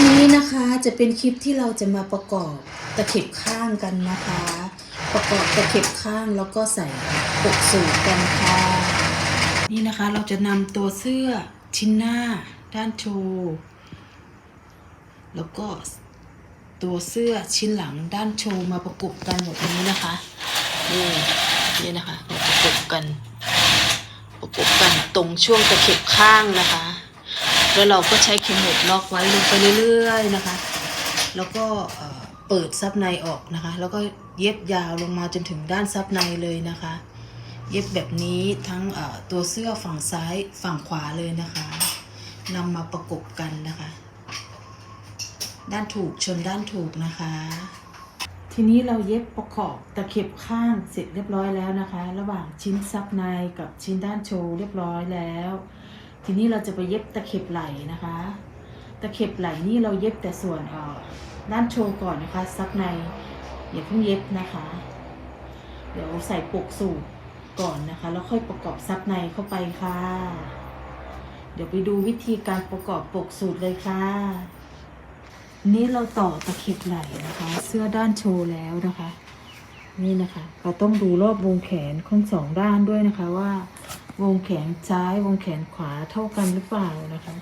นี้นะคะจะเป็นคลิปที่เราจะมาประกอบตะเข็บข้างกันนะคะ ประกอบตะเข็บข้างแล้วก็ใส่ปกสูตรกันค่ะ นี่นะคะเราจะนำตัวเสื้อชิ้นหน้า ด้านโชว์แล้วก็ตัวเสื้อชิ้นหลังด้านโชว์มาประกบกันแบบนี้นะคะนี่นี่นะคะประกบกัน ประกบกันตรงช่วงตะเข็บข้างนะคะ แล้วเราก็ใช้เข็มหมุดล็อกไว้ลงไปเรื่อยๆนะคะ แล้วก็เปิดซับในออกนะคะ แล้วก็เย็บยาวลงมาจนถึงด้านซับในเลยนะคะ เย็บแบบนี้ทั้งตัวเสื้อฝั่งซ้ายฝั่งขวาเลยนะคะนำมาประกบกันนะคะ ด้านถูกชนด้านถูกนะคะ ทีนี้เราเย็บประกอบตะเข็บข้างเสร็จเรียบร้อยแล้วนะคะ ระหว่างชิ้นซับในกับชิ้นด้านโชว์เรียบร้อยแล้ว ทีนี้เราจะไปเย็บตะเข็บไหลนะคะ ตะเข็บไหลนี่เราเย็บแต่ส่วนด้านโชว์ก่อนนะคะ ซับในอย่าเพิ่งเย็บนะคะ เดี๋ยวใส่ปกสูตรก่อนนะคะ แล้วค่อยประกอบซับในเข้าไปค่ะ เดี๋ยวไปดูวิธีการประกอบปกสูตรเลยค่ะ นี่เราต่อตะเข็บไหลนะคะ เสื้อด้านโชว์แล้วนะคะ นี่นะคะ เราต้องดูรอบวงแขนข้างสองด้านด้วยนะคะว่า วงแขนซ้ายวงแขนขวาเท่ากันหรือเปล่านะคะ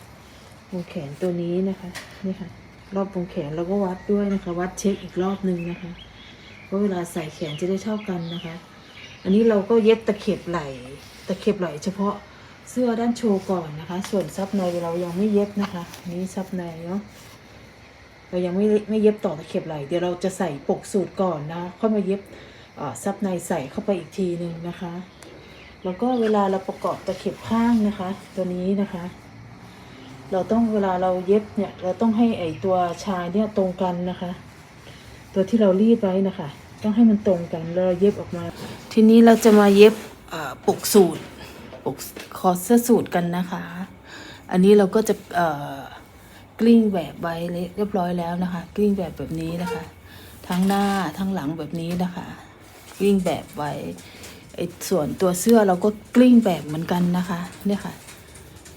วงแขนตัวนี้นะคะนี่ค่ะ รอบวงแขนเราก็วัดด้วยนะคะ วัดเช็คอีกรอบหนึ่งนะคะว่าเวลาใส่แขนจะได้เท่ากันนะคะ อันนี้เราก็เย็บตะเข็บไหล่ตะเข็บไหล่เฉพาะเสื้อด้านโชว์ก่อนนะคะ ส่วนซับในเรายังไม่เย็บนะคะนี้ซับในเนาะเรายังไม่ไม่เย็บต่อตะเข็บไหล่เดี๋ยวเราจะใส่ปกสูตรก่อนนะค่อยมาเย็บซับในใส่เข้าไปอีกทีหนึ่งนะคะ แล้วก็เวลาเราประกอบตะเข็บข้างนะคะ ตัวนี้นะคะ เราต้องเวลาเราเย็บเนี่ยเราต้องให้ไอตัวชายเนี่ยตรงกันนะคะ ตัวที่เรารีดไว้นะคะ ต้องให้มันตรงกันแล้วเราเย็บออกมา ทีนี้เราจะมาเย็บปกสูตรปกคอเสื้อสูตรกันนะคะ อันนี้เราก็จะเอ่อกลิ้งแบบไว้เรียบร้อยแล้วนะคะ กลิ้งแบบแบบนี้นะคะ ทั้งหน้าทั้งหลังแบบนี้นะคะ กลิ้งแบบไว้ ไอ้ส่วนตัวเสื้อเราก็กลิ้งแบบเหมือนกันนะคะ เนี่ยค่ะ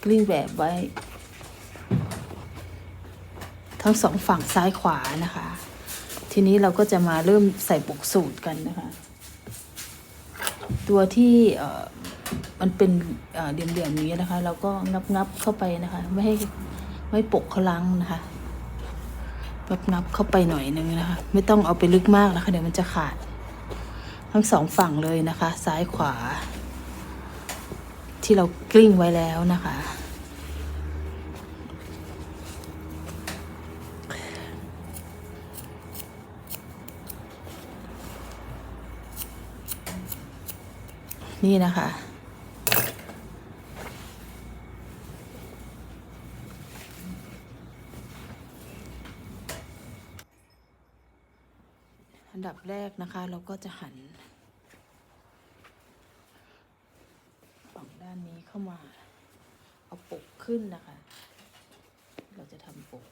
กลิ้งแบบไว้ ทั้งสองฝั่งซ้ายขวานะคะ ทีนี้เราก็จะมาเริ่มใส่ปกสูตรกันนะคะ ตัวที่เออมันเป็นเอ่อเหลี่ยมๆอย่างนี้นะคะ เราก็งับงับๆเข้าไปนะคะ ไม่ให้ไม่ปกเขาลังนะคะงับงับๆเข้าไปหน่อยนึงนะคะ ไม่ต้องเอาไปลึกมากนะคะ เดี๋ยวมันจะขาด ทั้งสองฝั่งเลยนะคะ ซ้ายขวา ที่เรากลิ้งไว้แล้วนะคะ นี่นะคะอันดับแรกนะคะเราก็จะหันฝั่งด้านนี้เข้ามา เอาปก ขึ้นนะคะ เราจะทำปก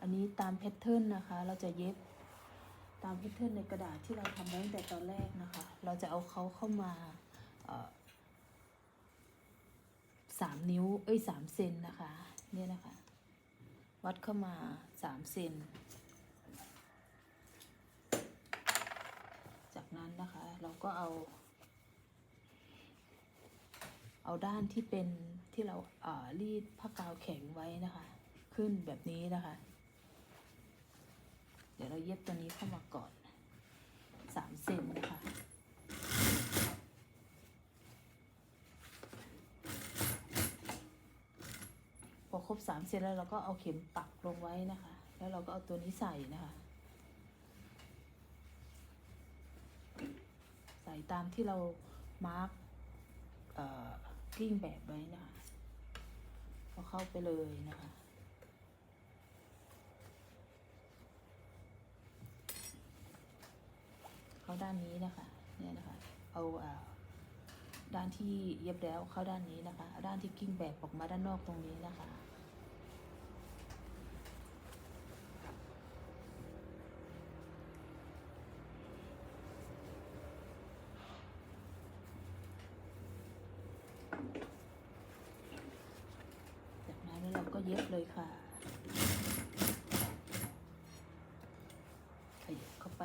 อันนี้ตามแพทเทิร์นนะคะ เราจะเย็บตามแพทเทิร์นในกระดาษที่เราทำไว้ตั้งแต่ตอนแรกนะคะ เราจะเอาเขาเข้ามาสามนิ้ว เอ้ยสามเซนนะคะ เนี่ยนะคะ วัดเข้ามาสามเซน จากนั้นนะคะ เราก็เอา เอาด้านที่เป็นที่เราเรีดผ้ากาวแข็งไว้นะคะ ขึ้นแบบนี้นะคะ เดี๋ยวเราเย็บตัวนี้เข้ามาก่อนสามเซนนะคะพอครบสามเซนแล้วเราก็เอาเข็มปักลงไว้นะคะ แล้วเราก็เอาตัวนี้ใส่นะคะ ใส่ตามที่เรามาร์ก กลิ้งแบบไว้นะคะก็เข้าไปเลยนะคะ เข้าด้านนี้นะคะ เนี่ยนะคะ เอาอ่าด้านที่เย็บแล้วเข้าด้านนี้นะคะ ด้านที่กิ้งแบบออกมาด้านนอกตรงนี้นะคะ ไป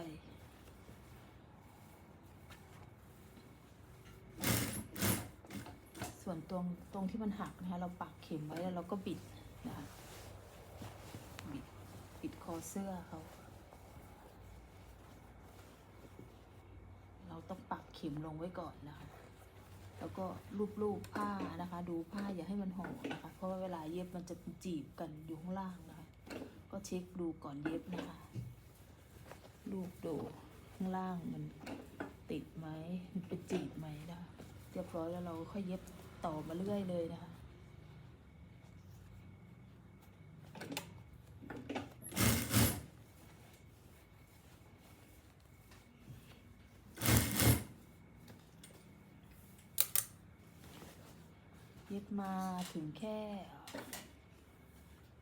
ส่วนตรงตรงที่มันหักนะคะเราปักเข็มไว้แล้วเราก็บิดนะคะบิดบิดคอเสื้อเขาเราต้องปักเข็มลงไว้ก่อนนะคะ แล้วก็รูปๆผ้านะคะ ดูผ้าอย่าให้มันห่อนะคะ เพราะว่าเวลาเย็บมันจะจีบกันอยู่ข้างล่างนะคะ ก็เช็คดูก่อนเย็บนะคะรูปดูข้างล่างมันติดไหมมันเป็นจีบไหมนะคะเรียบร้อยแล้วเราค่อยเย็บ ต่อมาเรื่อยเลยนะคะ เย็บมาถึงแค่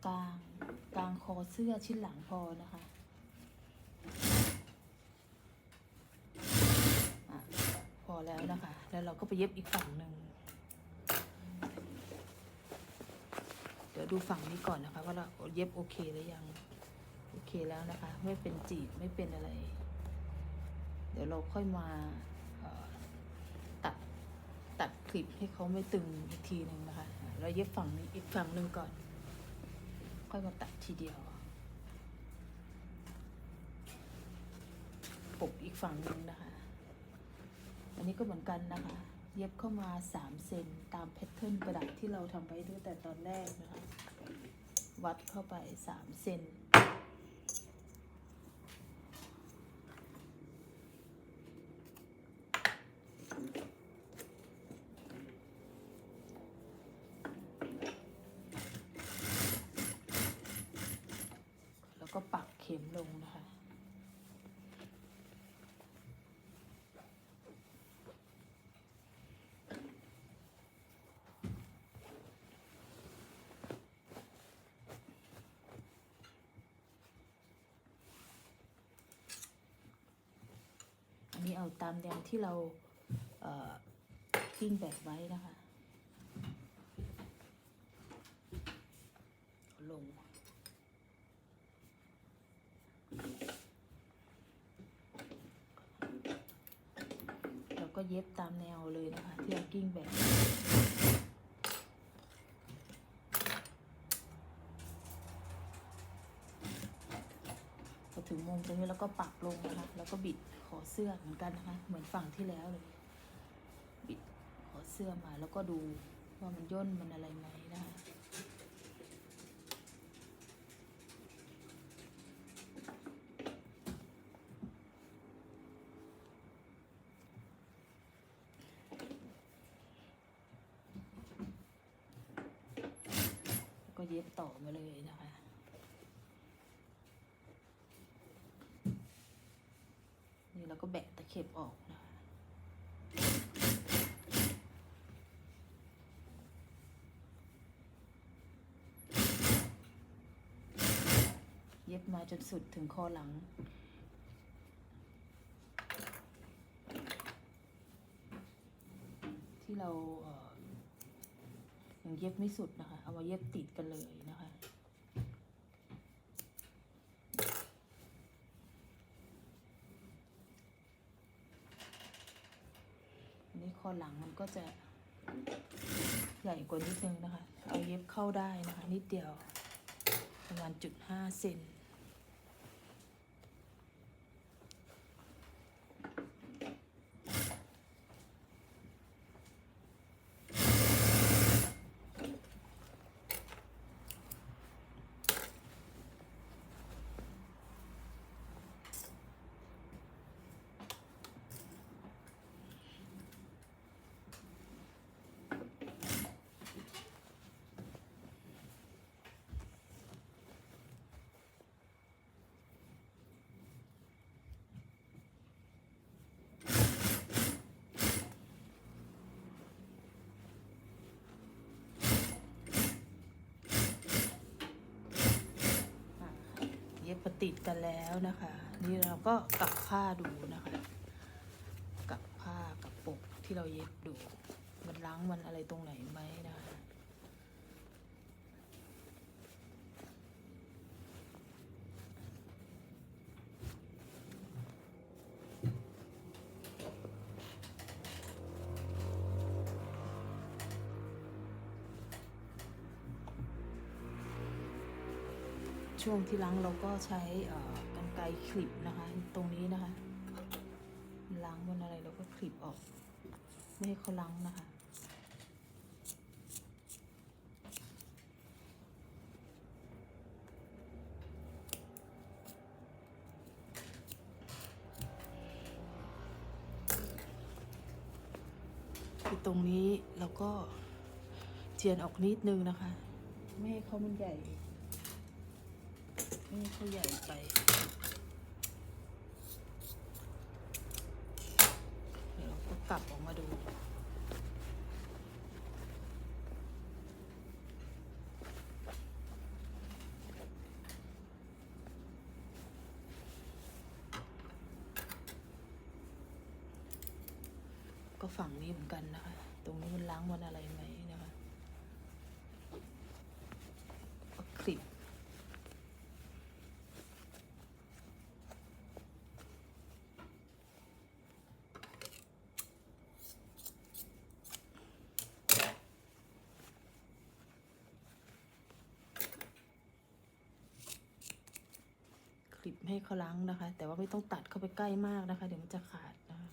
กลางกลางคอเสื้อชิ้นหลังพอนะคะอะพอแล้วนะคะ แล้วเราก็ไปเย็บอีกฝั่งหนึ่ง เดี๋ยวดูฝั่งนี้ก่อนนะคะว่าเราเย็บโอเคหรือยัง โอเคแล้วนะคะ ไม่เป็นจีบไม่เป็นอะไร เดี๋ยวเราค่อยมาตัดตัดคลิปให้เขาไม่ตึงอีกทีหนึ่งนะคะ เราเย็บฝั่งนี้อีกฝั่งหนึ่งก่อน ค่อยมาตัดทีเดียวปกอีกฝั่งหนึ่งนะคะ อันนี้ก็เหมือนกันนะคะ เย็บเข้ามาสามเซนตามแพทเทิร์นกระดาษที่เราทำไว้ตั้งแต่ตอนแรกนะคะ วัดเข้าไปสามเซน แล้วก็ปักเข็มลงนะคะ อันนี้เอาตามแนวที่เราเกิ้งแบบไว้นะคะลงแลง เราก็เย็บตามแนวเลยนะคะ ที่เรากิ้งแบบ ถึงมุมตรงนี้แล้วก็ปักลงนะคะ แล้วก็บิดขอเสื้อเหมือนกันนะคะ เหมือนฝั่งที่แล้วเลย บิดขอเสื้อมาแล้วก็ดูว่ามันย่นมันอะไรไหมนะคะก็เย็บต่อมาเลยนะคะ นี่ เย็บะตะเข็บออกนะเย็บมาจนสุดถึงคอหลัง ที่เราเออยังเย็บไม่สุดนะคะ เอามาเย็บติดกันเลยนะคะ อั นี้คอหลังมันก็จะใหญ่กว่านิดนึงนะคะ เอาเย็บเข้าได้นะคะ นิดเดียว ประมาณจุดห้าเซน อ่าเย็บประ ติดกันแล้วนะคะ นี่เราก็กลับผ้าดูนะคะกลับผ้ากับปกที่เราเย็บดูมันล้างมันอะไรตรงไหนไหมนะคะ ช่วงที่ล้างเราก็ใช้กรรไกรคลิปนะคะ ตรงนี้นะคะ ล้างบนอะไรเราก็คลิปออก ไม่ให้เขาล้างนะคะคือตรงนี้เราก็เจียนออกนิดนึงนะคะ ไม่ให้เขามันใหญ่ ไม่เขาใหญ่ไป เดี๋ยวเราก็กลับออกมาดูก็ฝั่งนี้เหมือนกันนะคะ ตรงนี้มันล้างมันอะไรไหมนะคะก็คลิป ค้งนะคะ แต่ว่าไม่ต้องตัดเข้าไปใกล้มากนะคะ เดี๋ยวมันจะขาดนะคะ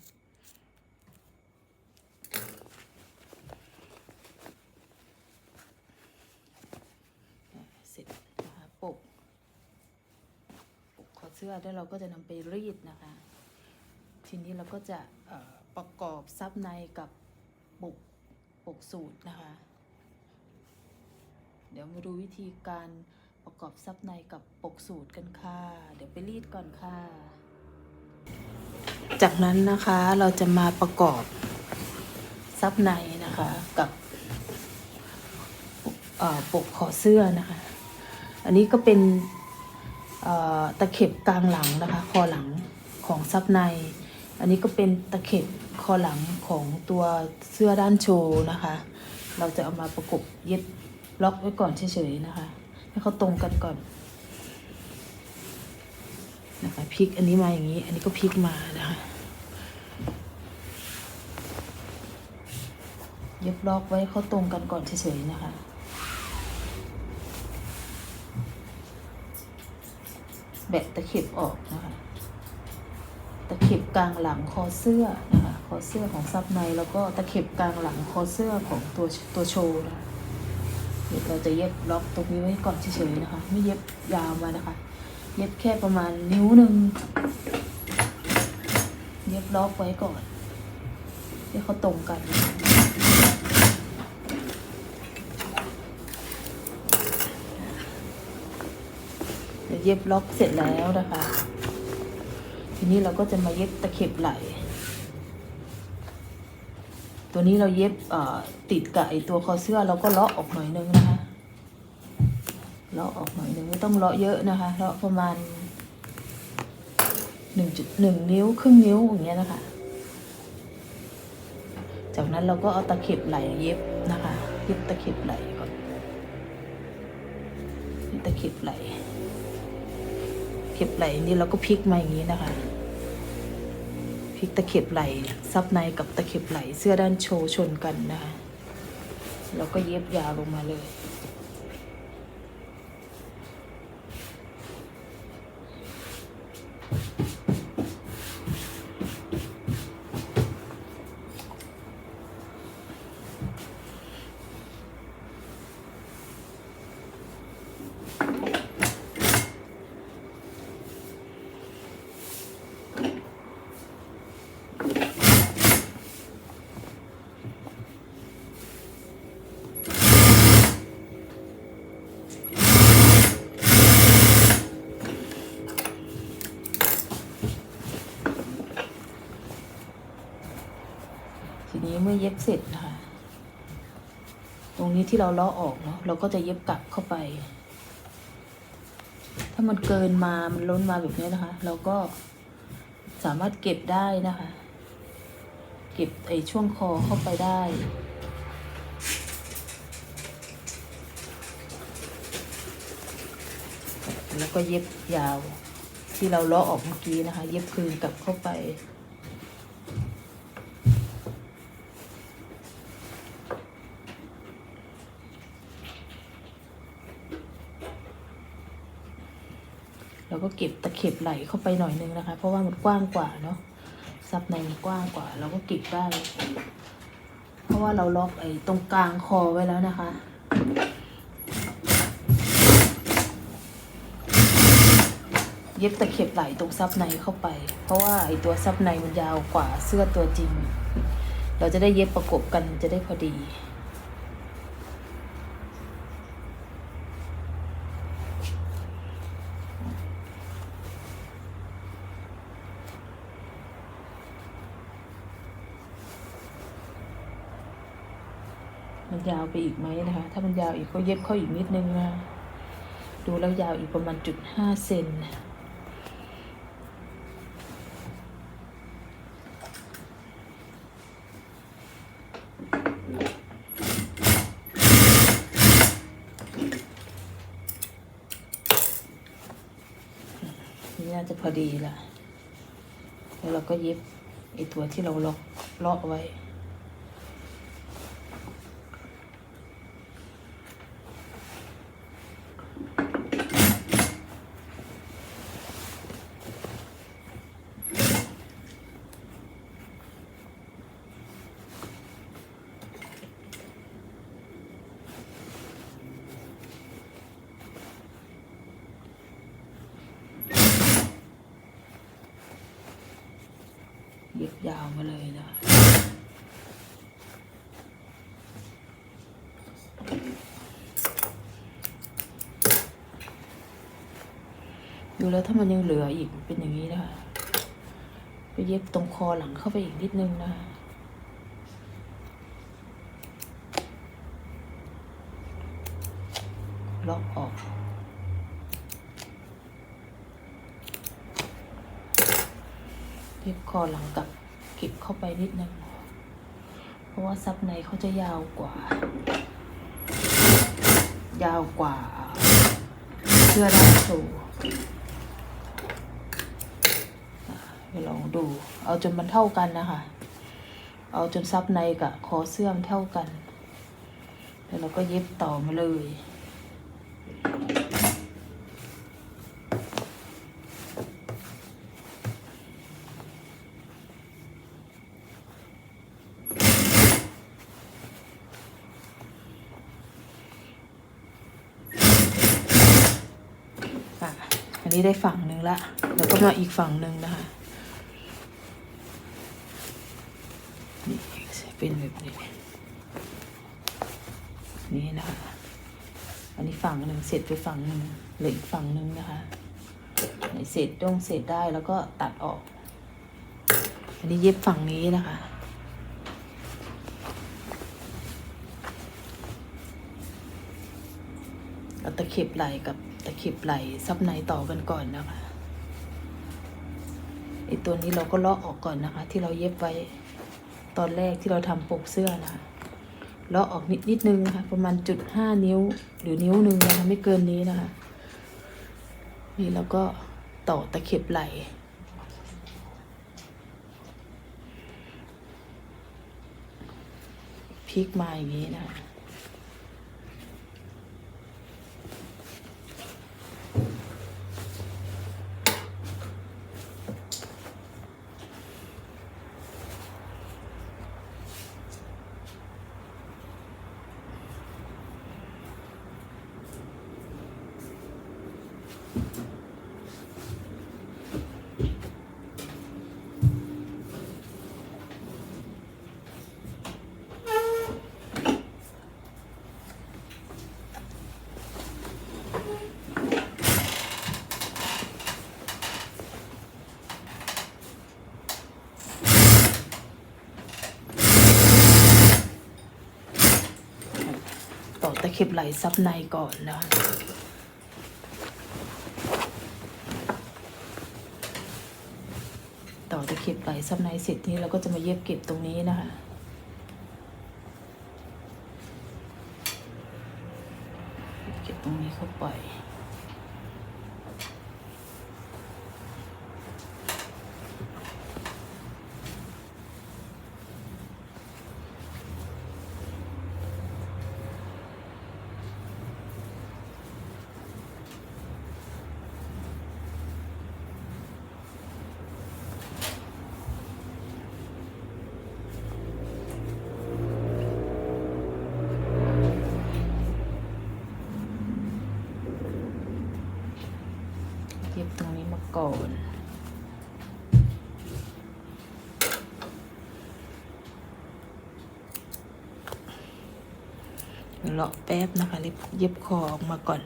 เสร็จนะคะปกปกคอเสื้อแล้วเราก็จะนำไปรีดนะคะ ทีนี้เราก็จะประกอบซับในกับปกปกสูตรนะคะ เดี๋ยวมาดูวิธีการ ประกอบซับในกับปกสูตรกันค่ะ เดี๋ยวไปรีดก่อนค่ะ จากนั้นนะคะเราจะมาประกอบซับในนะคะกับปกคอเสื้อนะคะ อันนี้ก็เป็นตะเข็บกลางหลังนะคะ คอหลังของซับใน อันนี้ก็เป็นตะเข็บคอหลังของตัวเสื้อด้านโชว์นะคะ เราจะเอามาประกบเย็บล็อกไว้ก่อนเฉยๆนะคะ ให้เขาตรงกันก่อนนะคะพลิกอันนี้มาอย่างนี้ อันนี้ก็พลิกมานะคะเย็บล็อกไว้เขาตรงกันก่อนเฉยๆนะคะแบะตะเข็บออกนะคะ ตะเข็บกลางหลังคอเสื้อนะคะ คอเสื้อของซับในแล้วก็ตะเข็บกลางหลังคอเสื้อของตัวตัวโชว์นะคะ เดี๋ยวเราจะเย็บล็อกตรงนี้ไว้ก่อนเฉยๆนะคะ ไม่เย็บยาวมานะคะ เย็บแค่ประมาณนิ้วหนึ่งเย็บล็อกไว้ก่อนให้เขาตรงกันเดี๋ยวเย็บล็อกเสร็จแล้วนะคะ ทีนี้เราก็จะมาเย็บตะเข็บไหล่ ตัวนี้เราเย็บติดกับไอตัวคอเสื้อเราก็เลาะออกหน่อยนึงนะคะ เลาะออกหน่อยนึงไม่ต้องเลาะเยอะนะคะ เลาะประมาณหนึ่งจุดหนึ่งนิ้วครึ่งนิ้วอย่างเงี้ยนะคะ จากนั้นเราก็เอาตะเข็บไหลเย็บนะคะ เย็บตะเข็บไหลก่อนตะเข็บไหล เข็บไหลนี่เราก็พลิกมาอย่างนี้นะคะ พลิกตะเข็บไหลซับในกับตะเข็บไหลเสื้อด้านโชว์ชนกันนะคะแล้วก็เย็บยาวลงมาเลย มื่อเย็บเสร็จนะคะตรงนี้ที่เราเลาะออกเนาะเราก็จะเย็บกลับเข้าไป ถ้ามันเกินมามันล้นมาแบบนี้นะคะ เราก็สามารถเก็บได้นะคะ เก็บไอ้ช่วงคอเข้าไปได้แล้วก็เย็บยาวที่เราเลาะออกเมื่อกี้นะคะ เย็บคืนกลับเข้าไป ก็เก็บตะเข็บไหลเข้าไปหน่อยนึงนะคะ เพราะว่ามันกว้างกว่าเนาะซับในมันกว้างกว่า เราก็เก็บได้ เพราะว่าเราล็อกไอ้ตรงกลางคอไว้แล้วนะคะเย็บตะเข็บไหลตรงซับในเข้าไป เพราะว่าไอ้ตัวซับในมันยาวกว่าเสื้อตัวจริง เราจะได้เย็บประกบกันจะได้พอดี มันยาว ไปอีกไหมนะคะ ถ้ามันยาวอีกก็เย็บเข้าอีกนิดนึงนะดูแล้วยาวอีกประมาณจุดห้าเซนนี่น่าจะพอดีละแล้วเราก็เย็บไอตัวที่เราล็อกล็อกไว้ เย็บยาวมาเลยนะ ดูแล้วถ้ามันยังเหลืออีกเป็นอย่างนี้นะคะไปเย็บตรงคอหลังเข้าไปอีกนิดนึงนะคะล็อกออก เย็บคอหลังกับเก็บเข้าไปนิดนึง เพราะว่าซับในเขาจะยาวกว่า ยาวกว่าเสื้อด้านสู ไปลองดู เอาจนมันเท่ากันนะคะ เอาจนซับในกับคอเสื้อมเท่ากัน แล้วเราก็เย็บต่อมาเลยอะอันนี้ได้ฝั่งหนึ่งละ แล้วก็มาอีกฝั่งหนึ่งนะคะ นี่ เป็นแบบนี้ นี่นะคะ อันนี้ฝั่งหนึ่งเสร็จไปฝั่งหนึ่งเหลืออีกฝั่งหนึ่งนะคะไหนเสร็จตรงเสร็จได้แล้วก็ตัดออก อันนี้เย็บฝั่งนี้นะคะเอาตะเข็บไหลกับตะเข็บไหลซับในต่อกันก่อนนะคะไอตัวนี้เราก็เลาะออกก่อนนะคะ ที่เราเย็บไว้ ตอนแรกที่เราทำปกเสื้อนะคะเลาะออกนิดนิดนึงนะคะ ประมาณจุดห้านิ้ว หรือนิ้วหนึ่งนะคะไม่เกินนี้นะคะ นี่เราก็ต่อตะเข็บไหลพลิกมาอย่างนี้นะคะะเข็บไหลซับในก่อนนะต่อตะเข็บไหลซับในเสร็จนี้เราก็จะมาเย็บเก็บตรงนี้นะคะเก็บตรงนี้เข้าไป เย็บตรงนี้มาก่อน เดี๋ยวรอแป๊บนะคะเย็บเย็บคอออกมาก่อน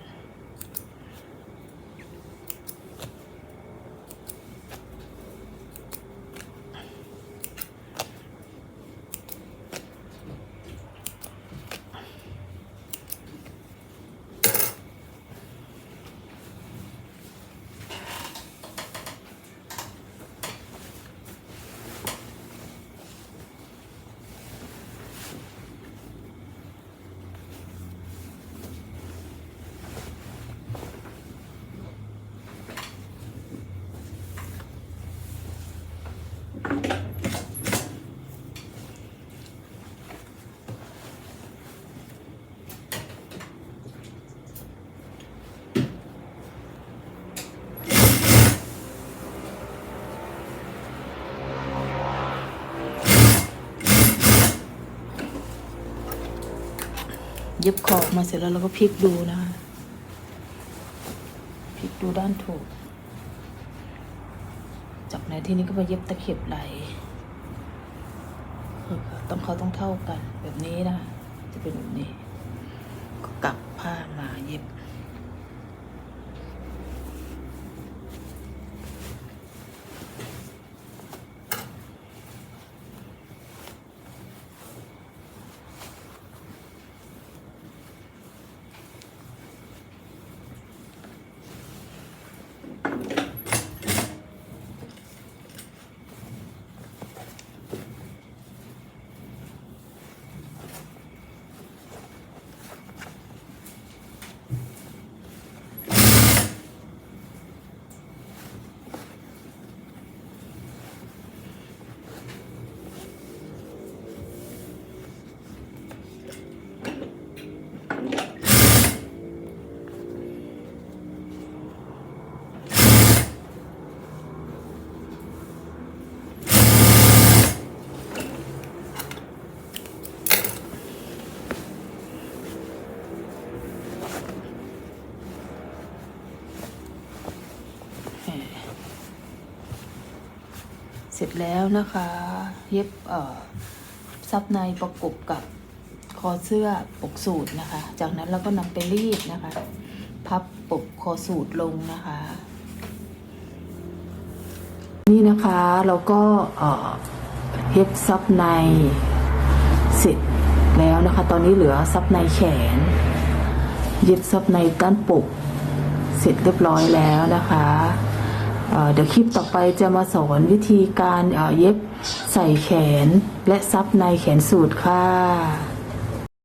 เย็บขอบมาเสร็จแล้วเราก็พลิกดูนะคะพลิกดูด้านถูก จากไหนที่นี้ก็มาเย็บตะเข็บไหลต้องเขาต้องเท่ากันแบบนี้นะจะเป็นแบบนี้ ก็กลับผ้ามาเย็บ ร็จแล้วนะคะ เย็บเอ่อซับในประกบกับคอเสื้อปกสูตรนะคะ จากนั้นเราก็นำไปรีดนะคะ พับปกคอสูตรลงนะคะ นี่นะคะเราก็เอ่อเย็บซับในเสร็จแล้วนะคะ ตอนนี้เหลือซับในแขน เย็บซับในด้านปก เสร็จเรียบร้อยแล้วนะคะ เดี๋ยวคลิปต่อไปจะมาสอนวิธีการเอ่อเย็บใส่แขนและซับในแขนสูตรค่ะ